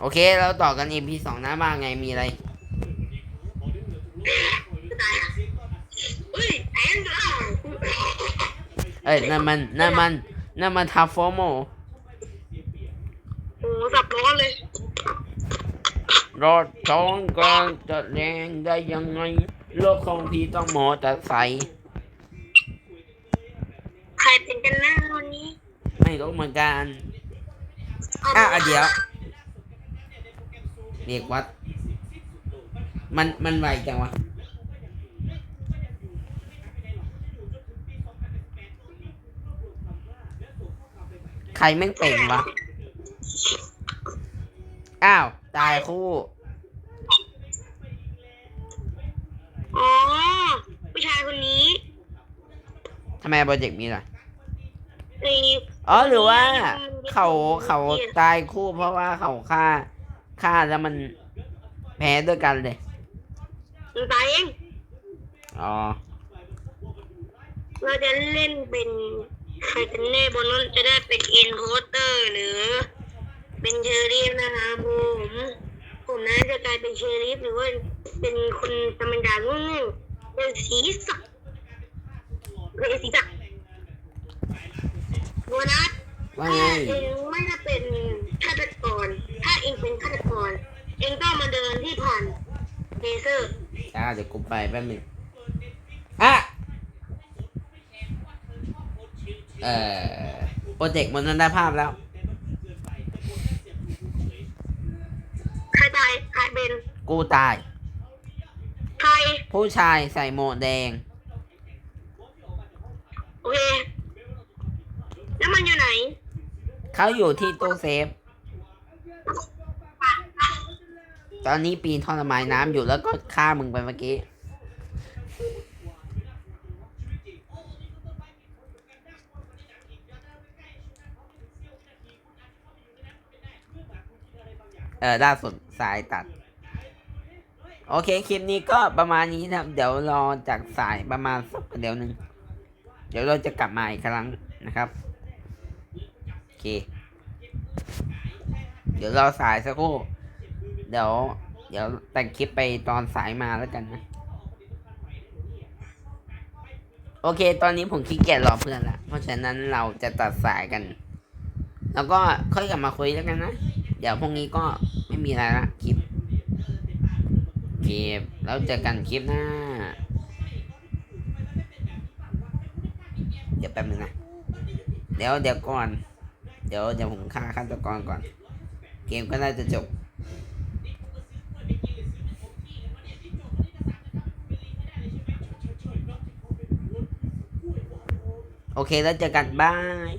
โอเค เราต่อกัน EP สองหน้าบ้างไงมีอะไรจะตายอะเฮ้ยแอนก็เอ้ยนั่นมันนั่นมันนั่นมันทัฟฟอร์โมโอ้สับร้อนเลยรถสองกลางจะแรงได้ยังไงโลกของพี่ต้องหมอแต่ใสค์ใครเป็นกันหน้าวันนี้ ไม่รู้เหมือนกันอะอะเดี๋ยว เรียกวัด มันมันไวจังวะใครแม่งเป่งวะ อ้าว ตายคู่ อ๋อผู้ชายคนนี้ทำไมโปรเจกต์มีล่ะไอ้อ๋อหรือว่า เขาเขาตายคู่เพราะว่าเขาฆ่า ฆ่าแล้วมันแพ้ด้วยกันเลยมันตายเอง อ๋อ เราจะเล่นเป็นใครกันแน่บนนั้นจะได้เป็นอินโพสเตอร์หรือ เป็นเชอรี่นะคะผมผมน่าจะกลายเป็นเชอรี่หรือว่าเป็นคนธรรมดาง่ายๆเป็นสีสักเป็นสีสักโบนัสว่าถ้าไง เองไม่ได้เป็นฆาตกรถ้าเองเป็นฆาตกร เองต้องมาเดินที่ผ่านเลเซอร์จ้าเดี๋ยวกูไปแป๊บหนึงอะเอ่อโปรเจกต์มันนั้นได้ภาพแล้ว ใครตายใครเป็นกูตาย ใครผู้ชายใส่โหมวกแดง โอเคแล้วมันอยู่ไหน เขาอยู่ที่ตู้เซฟ ตอนนี้ปีนท่อระบายน้ำอยู่แล้วก็ฆ่ามึงไปเมื่อกี้ เออล่าสุดสายตัด โอเค คลิปนี้ก็ประมาณนี้นะครับ เดี๋ยวรอจากสายประมาณสักเดี๋ยวหนึ่ง เดี๋ยวเราจะกลับมาอีกครั้งนะครับ โอเค เดี๋ยวรอสายสักครู่ เดี๋ยว เดี๋ยวแต่งคลิปไปตอนสายมาแล้วกันนะ โอเค ตอนนี้ผมขี้เกียจรอเพื่อนละ เพราะฉะนั้นเราจะตัดสายกัน แล้วก็ค่อยกลับมาคุยแล้วกันนะ เดี๋ยวพรุ่งนี้ก็ไม่มีอะไรละคลิปคลิปแล้วเจอกันคลิปหน้า เดี๋ยวแป๊บนึงนะ เดี๋ยวเดี๋ยวก่อน เดี๋ยวเดี๋ยวผมฆ่าฆาตกรก่อน เกมก็น่าจะจบ โอเคแล้วเจอกันบาย